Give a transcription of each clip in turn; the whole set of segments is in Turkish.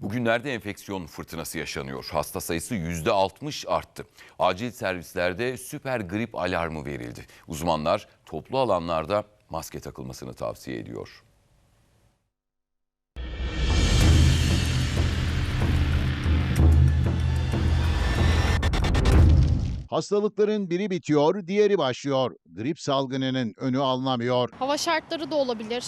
Bugünlerde enfeksiyon fırtınası yaşanıyor. Hasta sayısı %60 arttı. Acil servislerde süper grip alarmı verildi. Uzmanlar toplu alanlarda maske takılmasını tavsiye ediyor. Hastalıkların biri bitiyor, diğeri başlıyor. Grip salgınının önü alınamıyor. Hava şartları da olabilir.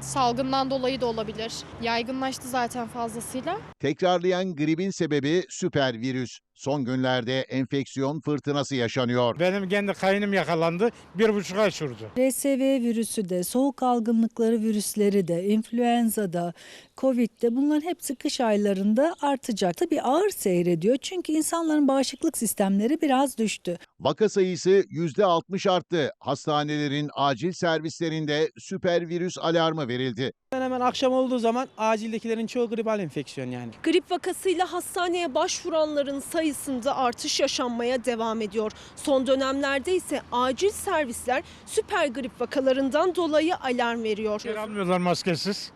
Salgından dolayı da olabilir. Yaygınlaştı zaten fazlasıyla. Tekrarlayan gripin sebebi süper virüs. Son günlerde enfeksiyon fırtınası yaşanıyor. Benim kendi kayınım yakalandı. Bir buçuk ay sürdü. RSV virüsü de, soğuk algınlıkları virüsleri de, influenza da, Covid de bunların hepsi kış aylarında artacak. Tabii ağır seyrediyor çünkü insanların bağışıklık sistemleri biraz düştü. Vaka sayısı %60 arttı. Hastanelerin acil servislerinde süper virüs alarmı verildi. Hemen hemen akşam olduğu zaman acildekilerin çoğu gribal enfeksiyon yani. Grip vakasıyla hastaneye başvuranların sayısında artış yaşanmaya devam ediyor. Son dönemlerde ise acil servisler süper grip vakalarından dolayı alarm veriyor. Almıyorlar maskesiz.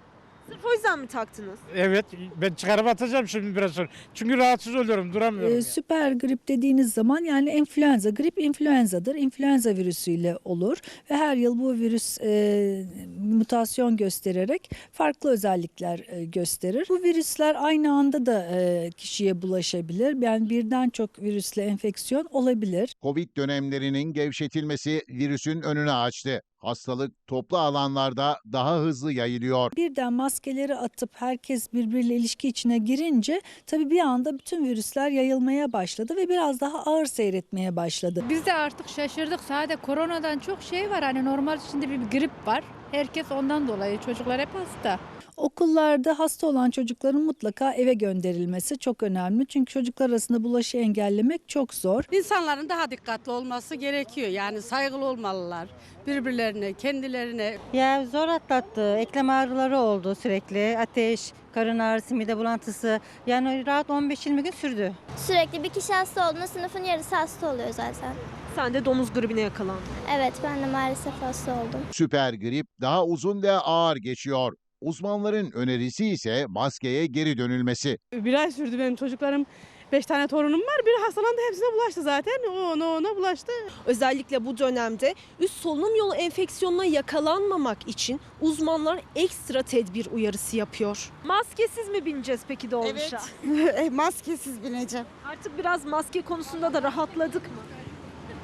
Sırf o yüzden mi taktınız? Evet ben çıkarıp atacağım şimdi biraz sonra. Çünkü rahatsız oluyorum duramıyorum. Ee, yani. süper grip dediğiniz zaman yani influenza, grip influenzadır. İnfluenza virüsüyle olur ve her yıl bu virüs e, mutasyon göstererek farklı özellikler e, gösterir. Bu virüsler aynı anda da e, kişiye bulaşabilir. Yani birden çok virüsle enfeksiyon olabilir. Covid dönemlerinin gevşetilmesi virüsün önünü açtı. Hastalık toplu alanlarda daha hızlı yayılıyor. Birden maskeleri atıp herkes birbiriyle ilişki içine girince tabii bir anda bütün virüsler yayılmaya başladı ve biraz daha ağır seyretmeye başladı. Biz de artık şaşırdık. Sadece koronadan çok şey var. Hani normal içinde bir grip var. Herkes ondan dolayı çocuklar hep hasta. Okullarda hasta olan çocukların mutlaka eve gönderilmesi çok önemli. Çünkü çocuklar arasında bulaşı engellemek çok zor. İnsanların daha dikkatli olması gerekiyor. Yani saygılı olmalılar birbirlerine, kendilerine. Ya zor atlattı. Eklem ağrıları oldu sürekli. Ateş, karın ağrısı, mide bulantısı. Yani rahat 15-20 gün sürdü. Sürekli bir kişi hasta olduğunda sınıfın yarısı hasta oluyor zaten. Sen de domuz gribine yakalandın. Evet ben de maalesef hasta oldum. Süper grip daha uzun ve ağır geçiyor. Uzmanların önerisi ise maskeye geri dönülmesi. Bir ay sürdü benim çocuklarım. Beş tane torunum var. Biri hastalandı hepsine bulaştı zaten. O ona ona bulaştı. Özellikle bu dönemde üst solunum yolu enfeksiyonuna yakalanmamak için uzmanlar ekstra tedbir uyarısı yapıyor. Maskesiz mi bineceğiz peki dolmuşa? Maskesiz bineceğim. Artık biraz maske konusunda da rahatladık mı?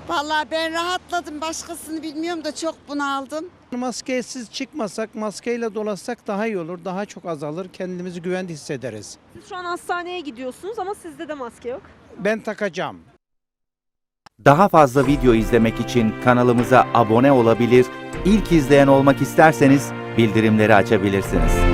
Vallahi ben rahatladım. Başkasını bilmiyorum da çok bunaldım. Maskesiz çıkmasak, maskeyle dolaşsak daha iyi olur. Daha çok azalır. Kendimizi güvende hissederiz. Siz şu an hastaneye gidiyorsunuz ama sizde de maske yok. Ben takacağım. Daha fazla video izlemek için kanalımıza abone olabilir, ilk izleyen olmak isterseniz bildirimleri açabilirsiniz.